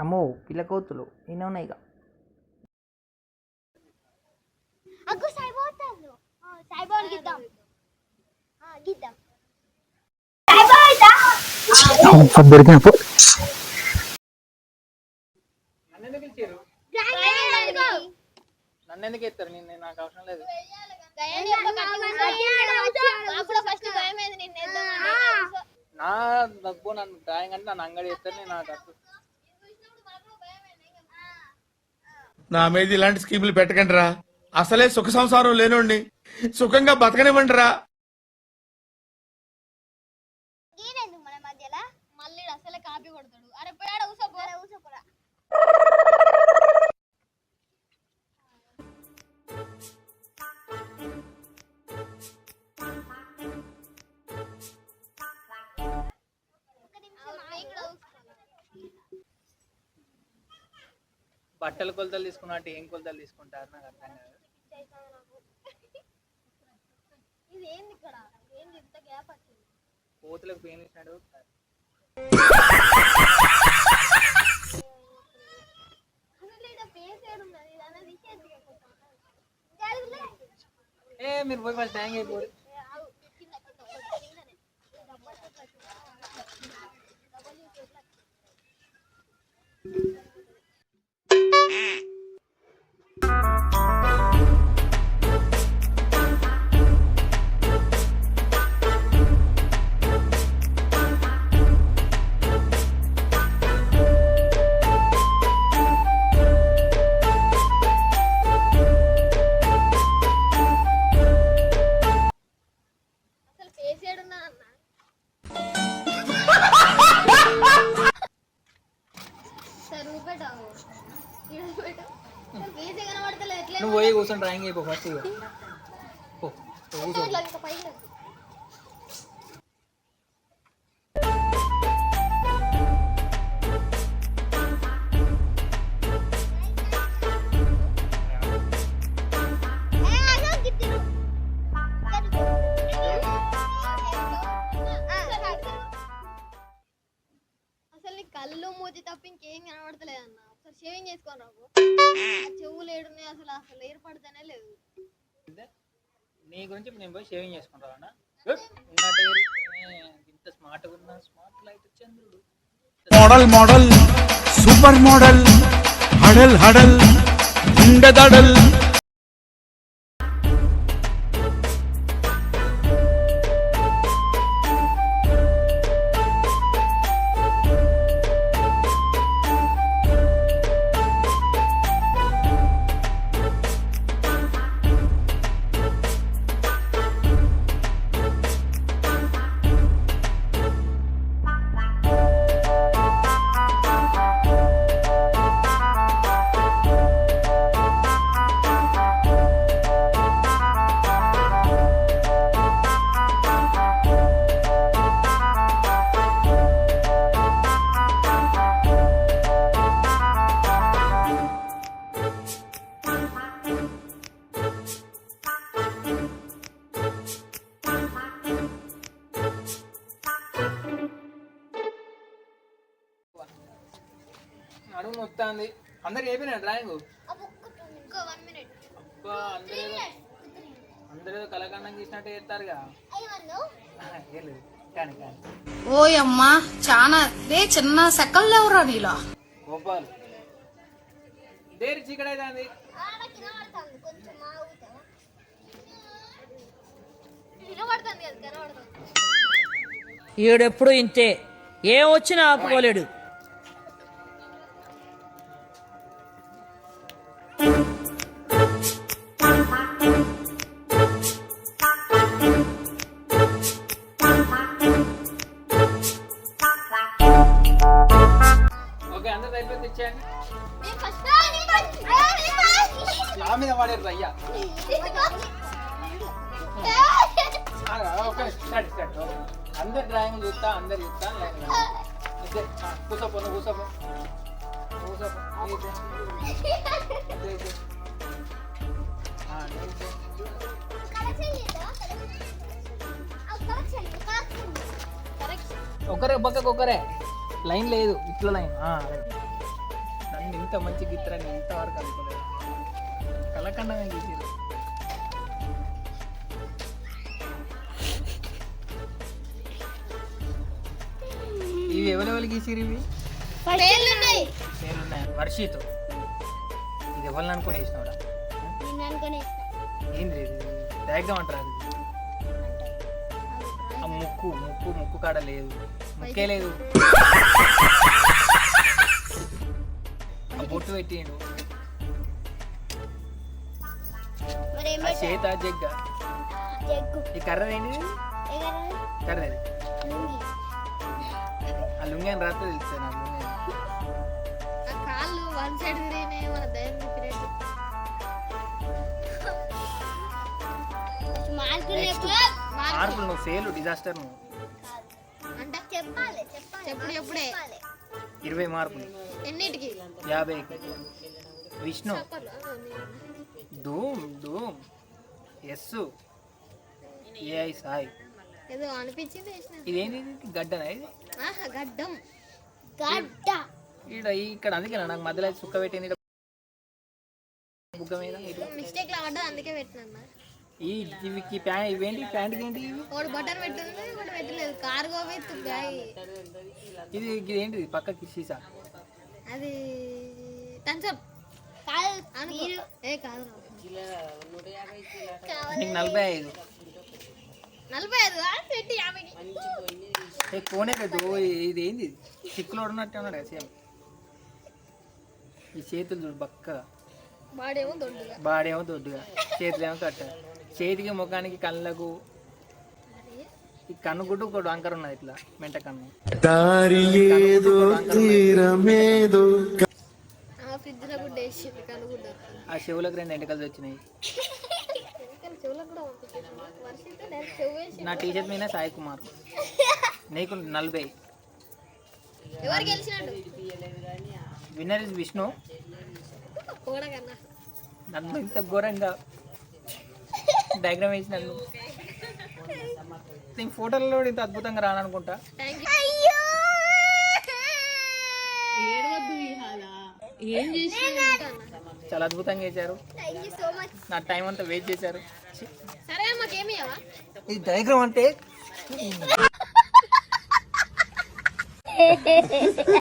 అమ్మో పిల్ల కోతులు. ఎన్ని ఉన్నాయి ఇక? నన్ను ఎందుకు ఇచ్చారు నన్ను ఎందుకు ఇస్తారు నేను నాకు అవసరం లేదు. ఫస్ట్ భయం నిన్ను నా డబ్బు నన్ను డ్రాయింగ్ అంటే నన్ను అంగడి ఇస్తారు నేను నాకు అసలు నా మీద ఇలాంటి స్కీములు పెట్టకండి రా అసలే సుఖ సంసారం లేనోండి సుఖంగా బతకనివ్వండి రా ఈయనెందుకు మన మధ్యలో? మళ్ళీ అసలే కాపీ కొడతాడు. అరే పోయాడు ఊసపోరా బట్టల కొలతలు తీసుకున్నా అంటే ఏం కొలతలు తీసుకుంటారు? నాకు అర్థం కాదు. కోతులకు పెయిన్ ఇచ్చినాడు ఏ మీరు పోయి ఫస్ట్ హ్యాంగ్ అయిపోరు. నువ్వు పోయి కూర్చొని డ్రాయింగ్ అయిపో ఫస్ట్ కూర్చో. చెవులు ఏడున్నాయి అసలు అసలు ఏర్పడితేనే లేదు. నీ గురించి నేను పోయి షేవింగ్ చేసుకుంటాను ఉన్నట్టు ఇంత స్మార్ట్గా ఉన్నా స్మార్ట్ లైట్ చంద్రుడు. మోడల్ మోడల్ సూపర్ మోడల్ హడల్ హడల్ ఉండదడల్ నడుము నొత్తాంది అందరికి అయిపోయినా డ్రాయింగ్? అందరూ అందరూ కలకండం గీసినట్టు చేస్తారుగా కానీ కానీ. ఓయమ్మా చానా రే చిన్న సెకల్ లేవురా నీలో? గోపాల్. దేరి కనబడుతుంది ఈడెప్పుడు ఇంతే? ఏం వచ్చినా ఆపుకోలేడు. అందరు డ్రాయింగ్ చూస్తా అందరు చూస్తా కూసపో నువ్వు కూసపో ఒకరే పక్కకు ఒకరే లైన్ లేదు ఇట్లా లైన్. నన్ను ఇంత మంచి గీతరని ఇంతవరకు అనుకోలేదు. కలకండమే గీసారు ఇవి ఎవరెవరు గీసిరు ఇవి? ఉన్నాయి వర్షిత్. ఇది ఎవరిని అనుకుని వేసినవరా? ఏంది డయాగ్రామ్ అంటారు ముక్కు ముక్కు ముక్కు కాడ లేదు. ముక్కే లేదు. బొట్టు పెట్టిండు. చేత జగ్గ. ఈ కర్ర ఏంటి కర్ర? ఆ లుంగి అని రాత్రి తెలుస్తుంది నాకు లుంగి కాళ్ళు వన్ సైడ్ తిరిగినాయి మన దయ్యం. మార్పులు నువ్వు ఫెయిల్ డిజాస్టర్ నువ్వు. అంటే చెప్పాలి చెప్పుడే ఇరవై మార్కులు. ఎన్నిటికి? యాభై విష్ణు. ధూమ్ ధూమ్. ఎస్సు. ఏఐ సాయి. ఏదో అనిపించింది ఇదేంటి ఇది? గడ్డనా ఇది? ఆహా గడ్డం. గడ్డ. ఈడ ఇక్కడ అందుకే నాకు మధ్యలో సుక్క పెట్టింది. బుగ్గ మీద. మిస్టేక్ లా పడ్డా అందుకే పెట్టినా ఈ ఇవి ఈ ప్యాంట్ ఇవేంటి? ప్యాంట్ ఏంటి ఒకటి బటన్ పెట్టింది ఒకటి పెట్టలేదు. కార్గో విత్ బ్యాగ్ ఇది ఇది ఏంటిది పక్కకి సీసా. అది థమ్స్అప్ కాదు అనుకో ఏ కాదు నీకు నలభై ఐదు. నలభై ఐదు ఆ, పెట్టి యాభైకి ఏ కోనే కదా ఇది ఏంది సిక్కులో ఉన్నట్టే ఉన్నాడు కదా సేమ్. ఈ చేతులు చూడు బక్కగా వాడేమో దొడ్డుగా. బాడేమో దొడ్డుగా. చేతులేమో కట్ట. చేతికి ముఖానికి కళ్ళకు. ఈ కన్ను గుడ్డు ఒకటి వంకర ఉన్నది ఇట్లా మెంట కన్ను. దారి ఏదో తీరమేదో ఆ చెవులకు రెండు ఎంటకలు వచ్చినాయి నా టీషర్ట్ మీద సాయి కుమార్. నీకు నలభై. Winner is Vishnu. నన్ను ఇంత ఘోరంగా డయాగ్రామ్ వేసి నన్ను నేను ఫోటోలలో ఇంత అద్భుతంగా రాననుకుంటా. థ్యాంక్ చాలా అద్భుతంగా చేశారు. యూ సో మచ్ నా టైం అంతా వేస్ట్ చేశారు. సరే మాకేమి ఇది డయాగ్రామ్ అంటే